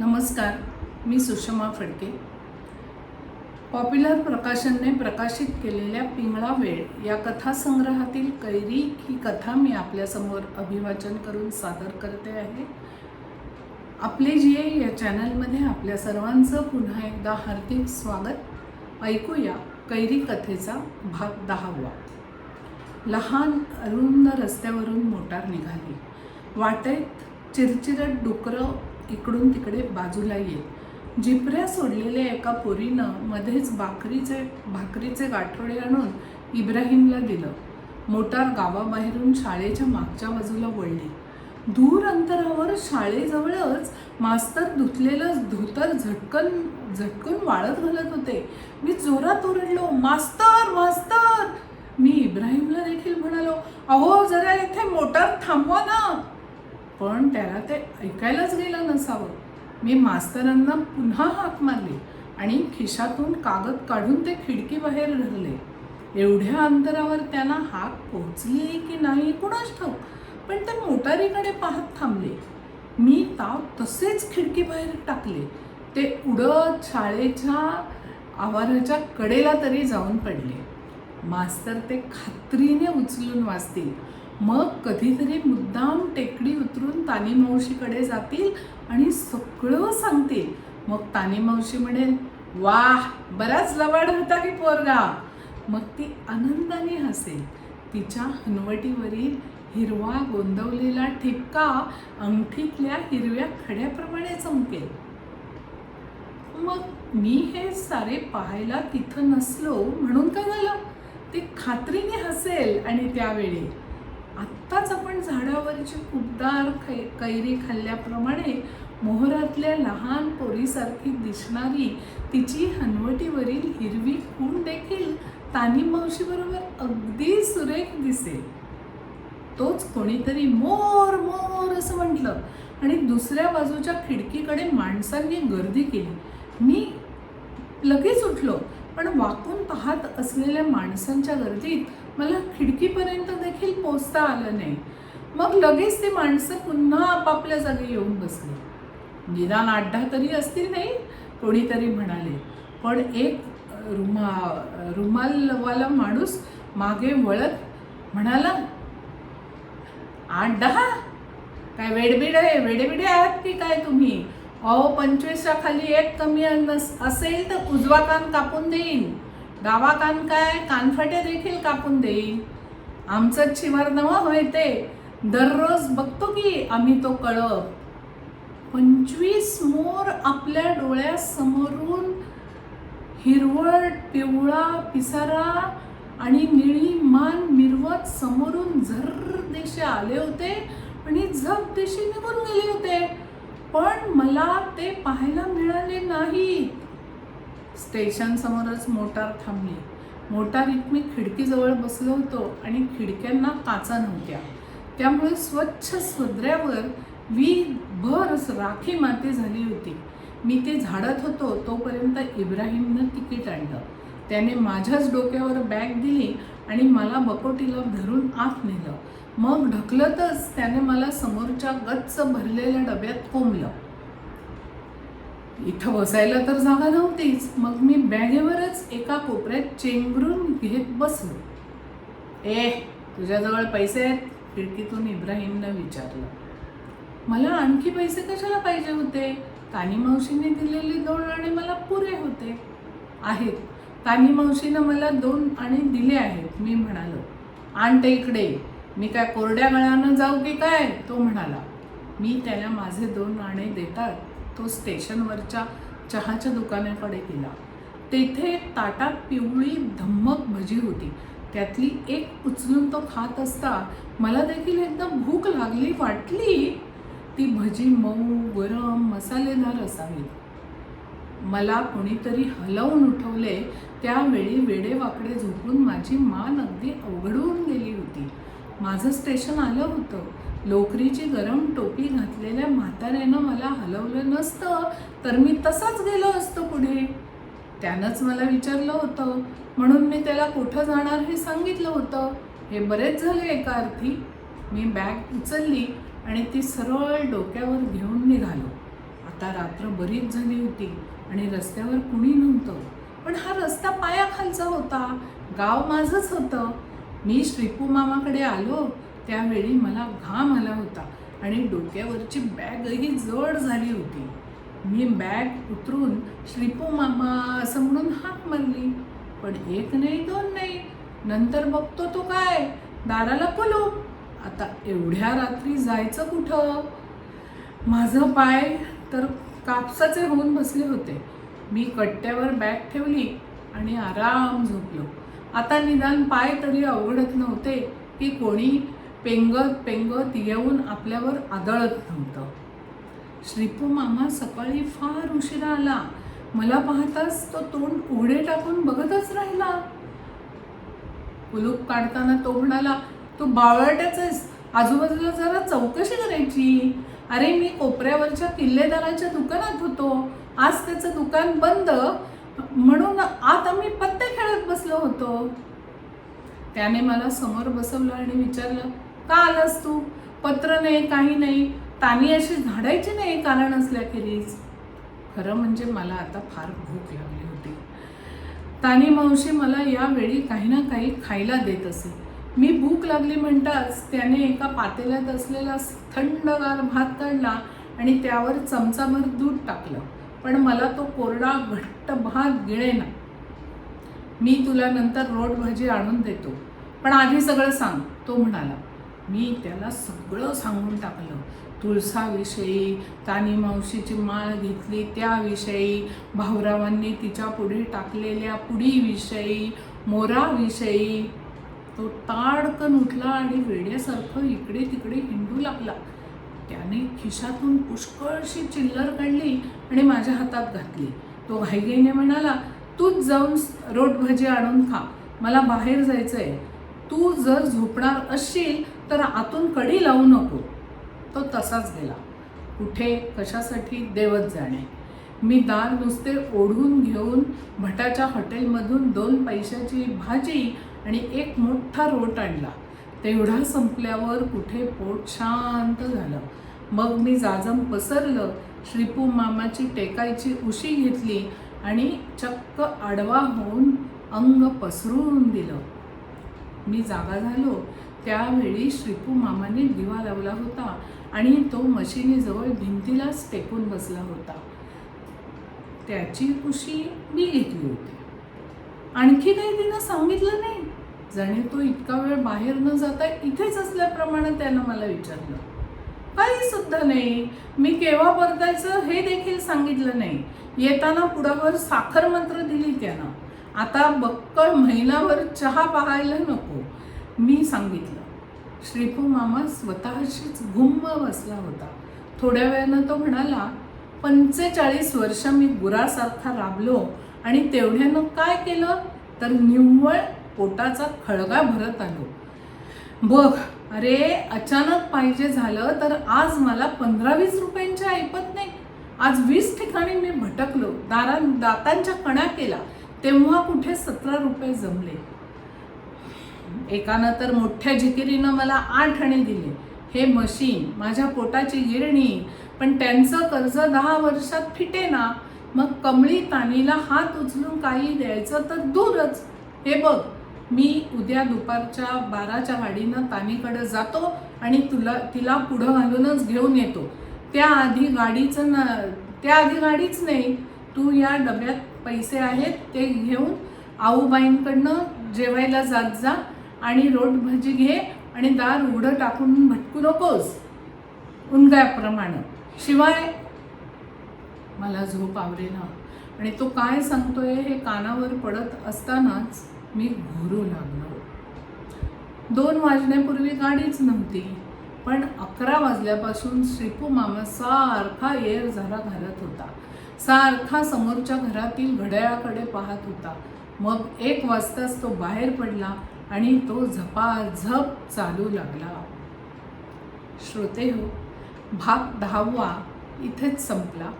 नमस्कार मी सुषमा फडके. पॉप्युलर प्रकाशनने प्रकाशित केलेल्या पिंगळा वेळ या कथासंग्रहातील कैरी ही कथा मी आपल्यासमोर अभिवाचन करून सादर करते आहे. आपले जी या चॅनलमध्ये आपल्या सर्वांचं पुन्हा एकदा हार्दिक स्वागत. ऐकूया कैरी कथेचा भाग दहावा. लहान अरुंद रस्त्यावरून मोटार निघाली. वाटेत चिरचिरट डुकरं इकडून तिकडे बाजूला येईल. जिपऱ्या सोडलेल्या एका पोरीनं मध्येच भाकरीचे भाकरीचे गाठोडे आणून इब्राहिमला दिलं. मोटार गावाबाहेरून शाळेच्या मागच्या बाजूला वळली. दूर अंतरावर शाळेजवळच मास्तर धुतलेलं धोतर झटकन झटकून वाळत घालत होते. मी जोरात ओरडलो मास्तर मास्तर! मी इब्राहिमला देखील म्हणालो अहो जरा इथे मोटार थांबवा ना. पण त्याला ते ऐकायलाच गेलं नसावं. मी मास्तरांना पुन्हा हाक मारली आणि खिशातून कागद काढून ते खिडकीबाहेर धरले. एवढ्या अंतरावर त्यांना हाक पोहोचली की नाही कुणाच ठाऊक पण ते मोटारीकडे पाहत थांबले. मी ताव तसेच खिडकीबाहेर टाकले. ते उडत शाळेच्या आवाराच्या कडेला तरी जाऊन पडले. मास्तर ते खात्रीने उचलून वाचतील. मग कधीतरी मुद्दाम टेकडी उतरून तानी मावशीकडे जातील आणि सगळं सांगतील. मग तानी मावशी म्हणेल वाह बराच लवाड होता की पोरगा. मग ती आनंदाने हसेल. तिच्या हनवटीवरील हिरवा गोंदवलेला ठिपका अंगठीतल्या हिरव्या खड्याप्रमाणे चमकेल. मग मी हे सारे पाहायला तिथं नसलो म्हणून काय झालं? ती खात्रीने हसेल आणि त्यावेळी आत्ताच आपण झाडावरची खूपदार कै कैरी खाल्ल्याप्रमाणे मोहरातल्या लहान पोरीसारखी दिसणारी तिची हनवटीवरील हिरवी खूण देखील तानी मावशीबरोबर अगदी सुरेख दिसेल. तोच कोणीतरी मोर मोर असं म्हटलं आणि दुसऱ्या बाजूच्या खिडकीकडे माणसांनी गर्दी केली. मी लगेच उठलो पण वाकून पाहत असलेल्या माणसांच्या गर्दीत मला खिडकीपर्यंत देखील पोचता आलं नाही. मग लगेच ते माणसं पुन्हा आपापल्या जागी येऊन बसली. निदान आड्डा तरी असतील नाही कोणीतरी म्हणाले. पण एक रुमा रुमालवाला माणूस मागे वळत म्हणाला आठ दहा काय वेडबिड आहे? वेडेबिडे आहात की काय तुम्ही? अहो पंचवीसच्या खाली एक कमी नस- असेल तर उजवा कान कापून देईन. डावा कान काय? कानफटे देखील कापून देईल आमचं शिवार नवं होय ते. दररोज बघतो की आम्ही तो कळप. पंचवीस मोर आपल्या डोळ्यासमोरून हिरवळ पिवळा पिसारा आणि निळी मान मिरवत समोरून झर दिशे आले होते आणि झप देशी निघून गेले होते. पण मला ते पाहायला मिळाले नाही स्टेशनसमोरच मोटार थांबली. मोटारीत मी खिडकीजवळ बसलो होतो आणि खिडक्यांना काचा नव्हत्या. त्यामुळे स्वच्छ सदऱ्यावर वी भर राखी माती झाली होती. मी ते झाडत होतो तोपर्यंत इब्राहिमनं तिकीट आणलं. त्याने माझ्याच डोक्यावर बॅग दिली आणि मला बकोटीला धरून आत नेलं. मग ढकलतच त्याने मला समोरच्या गच्च भरलेल्या डब्यात कोंबलं. इथं बसायला तर जागा नव्हतीच. मग मी बॅगेवरच एका कोपऱ्यात चेंगरून घेत बसलो. ए तुझ्याजवळ पैसे आहेत? खिडकीतून इब्राहिमनं विचारलं. मला आणखी पैसे कशाला पाहिजे होते? तानी मावशीने दिलेले दोन आणे मला पुरे होते. आहेत. तानी मावशीनं मला दोन आणे दिले आहेत मी म्हणालो. आणते इकडे. मी काय कोरड्या गळ्यानं जाऊ की काय? तो म्हणाला. मी त्याला माझे दोन आणे देतात. तो स्टेशनवरच्या चहाच्या दुकानाकडे गेला. तेथे ताटात पिवळी धम्मक भजी होती. त्यातली एक उचलून तो खात असता मला देखील एकदम भूक लागली वाटली. ती भजी मऊ गरम मसालेदार असावी. मला कोणीतरी हलवून उठवले. त्यावेळी वेडेवाकडे झोपून माझी मान अगदी अवघडून गेली होती. माझं स्टेशन आलं होतं. लोकरीची गरम टोपी घातलेल्या म्हाताऱ्यानं मला हलवलं नसतं तर मी तसाच गेलो असतो पुढे. त्यानंच मला विचारलं होतं म्हणून मी त्याला कुठं जाणार हे सांगितलं होतं. हे बरेच झाले एका अर्थी. मी बॅग उचलली आणि ती सरळ डोक्यावर घेऊन निघालो. आता रात्र बरीच झाली होती आणि रस्त्यावर कुणी नव्हतं. पण हा रस्ता पायाखालचा होता. गाव माझंच होतं. मी श्रीपू मामाकडे आलो त्यावेळी मला घाम आला होता आणि डोक्यावरची बॅगही जड झाली होती. मी बॅग उतरून श्रीपू मामा असं म्हणून हाक मारली. पण एक नाही दोन नाही. नंतर बघतो तो काय? दाराला कुलूप आता एवढ्या रात्री जायचं कुठं? माझं पाय तर कापसाचे होऊन बसले होते. मी कट्ट्यावर बॅग ठेवली आणि आराम झोपलो. आता निदान पाय तरी अवघडत नव्हते की कोणी पेंगत पेंगत येऊन आपल्यावर आदळत नव्हतं श्रीपू मामा सकाळी फार उशिरा आला. मला पाहताच तो तोंड उघडे टाकून बघतच राहिला. कुलूप काढताना तो म्हणाला तू बावळट्याच आजूबाजूला जरा चौकशी करायची. अरे मी कोपऱ्यावरच्या किल्लेदाराच्या दुकानात होतो. आज त्याचं दुकान बंद. म्हणून आता आम्ही पत्ते खेळत बसलो होतो. त्याने मला समोर बसवलं आणि विचारलं का आलास तू? पत्र नाही काही नाही. तानी अशी झाडायची नाही कारण असल्याखेरीज. खरं म्हणजे मला आता फार भूक लागली होती. तानी मावशी मला यावेळी काही ना काही खायला देत असे. मी भूक लागली म्हणताच त्याने एका पातेल्यात असलेला थंडगार भात काढला आणि त्यावर चमचाभर दूध टाकलं. पण मला तो कोरडा घट्ट भात गिळेना. मी तुला नंतर रोट भाजी आणून देतो. पण आधी सगळं सांग तो म्हणाला. मी त्याला सगळं सांगून टाकलं. तुळसाविषयी तानी मावशीची माळ घेतली त्याविषयी भाऊरावांनी तिच्या पुढे टाकलेल्या पुडीविषयी मोराविषयी. तो ताडकन उठला आणि वेड्यासारखं इकडे तिकडे हिंडू लागला. त्याने खिशातून पुष्कळशी चिल्लर काढली आणि माझ्या हातात घातली. तो घाईघाईने म्हणाला तूच जाऊन रोट भजी आणून खा. मला बाहेर जायचं आहे तू जर झोपणार असशील तर आतून कडी लावू नको. तो तसाच गेला. कुठे? कशासाठी? देवत जाणे. मी दार नुसते ओढून घेऊन भटाच्या हॉटेलमधून दोन पैशाची भाजी आणि एक मोठा रोट आणला. तेवढा संपल्यावर कुठे पोट शांत झालं. मग मी जाजम पसरलं श्रीपू मामाची टेकायची उशी घेतली आणि चक्क आडवा होऊन अंग पसरून दिलं. मी जागा झालो. त्यावेळी श्रीपू मामाने दिवा लावला होता आणि तो मशिनीजवळ भिंतीलाच टेकून बसला होता. त्याची खुशी मी घेतली होती. आणखी काही तिनं सांगितलं नाही. जणे तो इतका वेळ बाहेर न जाता इथेच असल्याप्रमाणे त्यानं मला विचारलं. काही सुद्धा नाही. मी केव्हा परतायचं हे देखील सांगितलं नाही. येताना पुढावर साखर मंत्र दिली त्यानं. आता बक्कळ महिनाभर चहा पाहायला नको. मी सांगितलं. श्रीपू मामा स्वतःशीच गुम्म बसला होता. थोड्या वेळानं तो म्हणाला पंचेचाळीस वर्ष मी गुरासारखा राबलो आणि तेवढ्यानं काय केलं? तर निव्वळ पोटाचा खळगा भरत आलो. बघ अरे अचानक पाहिजे झालं तर आज मला पंधरा वीस रुपयांच्या ऐपत नाही. आज वीस ठिकाणी मी भटकलो दारा दातांच्या कणा केला तेव्हा कुठे सतरा रुपये जमले? एकानं तर मोठ्या जिकिरीनं मला आठ आणे दिले. हे मशीन माझ्या पोटाची गिरणी पण त्यांचं कर्ज दहा वर्षात फिटे ना मग कमळी तानीला हात उचलून काही द्यायचं तर दूरच. हे बघ मी उद्या दुपारच्या बाराच्या गाडीनं तानीकडे जातो आणि तुला तिला पुढं घालूनच घेऊन येतो. त्याआधी गाडीचं न त्याआधी गाडीच नाही तू या डब्यात पैसे आहेत ते घेऊन आऊबाईंकडनं जेवायला जात जा आणि रोट भाजी घे आणि दार उघडं टाकून भटकू नकोस. उनगायाप्रमाणे शिवाय मला झोप आवरेना. आणि तो काय सांगतोय हे कानावर पडत असतानाच मी घोरू लागलो. दोन वाजण्यापूर्वी गाडीच नव्हती पण अकरा वाजल्यापासून श्रीपू मामा सारखा येर झाला घालत होता. सारखा समोरच्या घरातील घड्याळाकडे पाहत होता. मग एक वाजताच तो बाहेर पडला आणि तो झपाझप चालू लागला. श्रोते हो भाग दहावा इथेच संपला.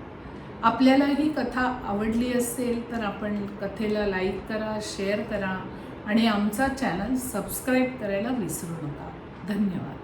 आपल्याला ही कथा आवडली असेल तर आपण कथेला लाईक करा शेअर करा आणि आमचा चॅनल सबस्क्राईब करायला विसरू नका. धन्यवाद.